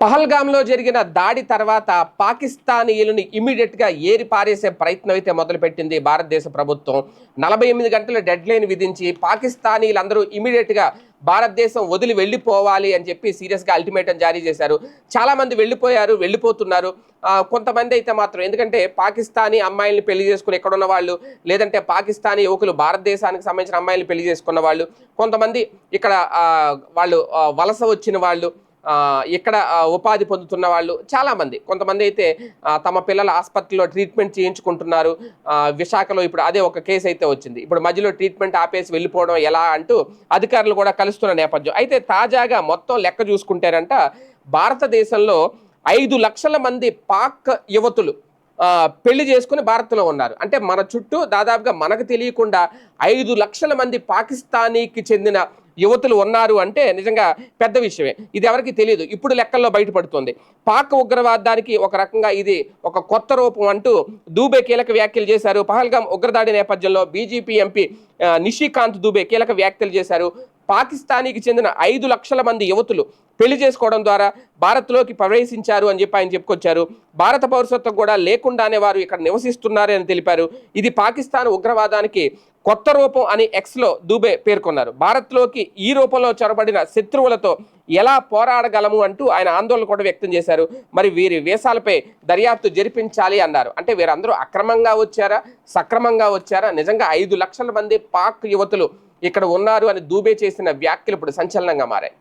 పహల్గామ్లో జరిగిన దాడి తర్వాత పాకిస్తానీయులను ఇమీడియట్గా ఏరి పారేసే ప్రయత్నం అయితే మొదలుపెట్టింది భారతదేశ ప్రభుత్వం. నలభై ఎనిమిది గంటల డెడ్ లైన్ విధించి పాకిస్తానీలందరూ ఇమీడియట్గా భారతదేశం వదిలి వెళ్ళిపోవాలి అని చెప్పి సీరియస్గా అల్టిమేటం జారీ చేశారు. చాలామంది వెళ్ళిపోయారు వెళ్ళిపోతున్నారు. కొంతమంది అయితే మాత్రం ఎందుకంటే పాకిస్తానీ అమ్మాయిల్ని పెళ్ళి చేసుకుని ఎక్కడున్న వాళ్ళు లేదంటే పాకిస్తానీ యువకులు భారతదేశానికి సంబంధించిన అమ్మాయిల్ని పెళ్ళి చేసుకున్న వాళ్ళు కొంతమంది ఇక్కడ వాళ్ళు వలస వచ్చిన వాళ్ళు ఇక్కడ ఉపాధి పొందుతున్న వాళ్ళు చాలామంది. కొంతమంది అయితే తమ పిల్లల ఆసుపత్రిలో ట్రీట్మెంట్ చేయించుకుంటున్నారు. విశాఖలో ఇప్పుడు అదే ఒక కేసు అయితే వచ్చింది. ఇప్పుడు మధ్యలో ట్రీట్మెంట్ ఆపేసి వెళ్ళిపోవడం ఎలా అంటూ అధికారులు కూడా కలుస్తున్న నేపథ్యం. అయితే తాజాగా మొత్తం లెక్క చూసుకుంటారంట భారతదేశంలో ఐదు లక్షల మంది పాక్ యువతులు పెళ్ళి చేసుకుని భారత్లో ఉన్నారు. అంటే మన చుట్టూ దాదాపుగా మనకు తెలియకుండా ఐదు లక్షల మంది పాకిస్తానీకి చెందిన యువతులు ఉన్నారు అంటే నిజంగా పెద్ద విషయమే. ఇది ఎవరికి తెలియదు. ఇప్పుడు లెక్కల్లో బయటపడుతుంది. పాక్ ఉగ్రవాదానికి ఒక రకంగా ఇది ఒక కొత్త రూపం అంటూ దూబే కీలక వ్యాఖ్యలు చేశారు. పహల్గాం ఉగ్రదాడి నేపథ్యంలో బీజేపీ ఎంపీ నిషికాంత్ దూబే కీలక వ్యాఖ్యలు చేశారు. పాకిస్తానీకి చెందిన ఐదు లక్షల మంది యువతులు పెళ్ళి చేసుకోవడం ద్వారా భారత్లోకి ప్రవేశించారు అని చెప్పి ఆయన చెప్పుకొచ్చారు. భారత పౌరసత్వం కూడా లేకుండానే వారు ఇక్కడ నివసిస్తున్నారని అని తెలిపారు. ఇది పాకిస్తాన్ ఉగ్రవాదానికి కొత్త రూపం అని ఎక్స్లో దూబే పేర్కొన్నారు. భారత్లోకి ఈ రూపంలో చొరబడిన శత్రువులతో ఎలా పోరాడగలము అంటూ ఆయన ఆందోళన కూడా వ్యక్తం చేశారు. మరి వీరి వేషాలపై దర్యాప్తు జరిపించాలి అన్నారు. అంటే వీరందరూ అక్రమంగా వచ్చారా? సక్రమంగా వచ్చారా? నిజంగా ఐదు లక్షల మంది పాక్ యువతులు ఇక్కడ ఉన్నారు అని దూబే చేసిన వ్యాఖ్యలు ఇప్పుడు సంచలనంగా మారాయి.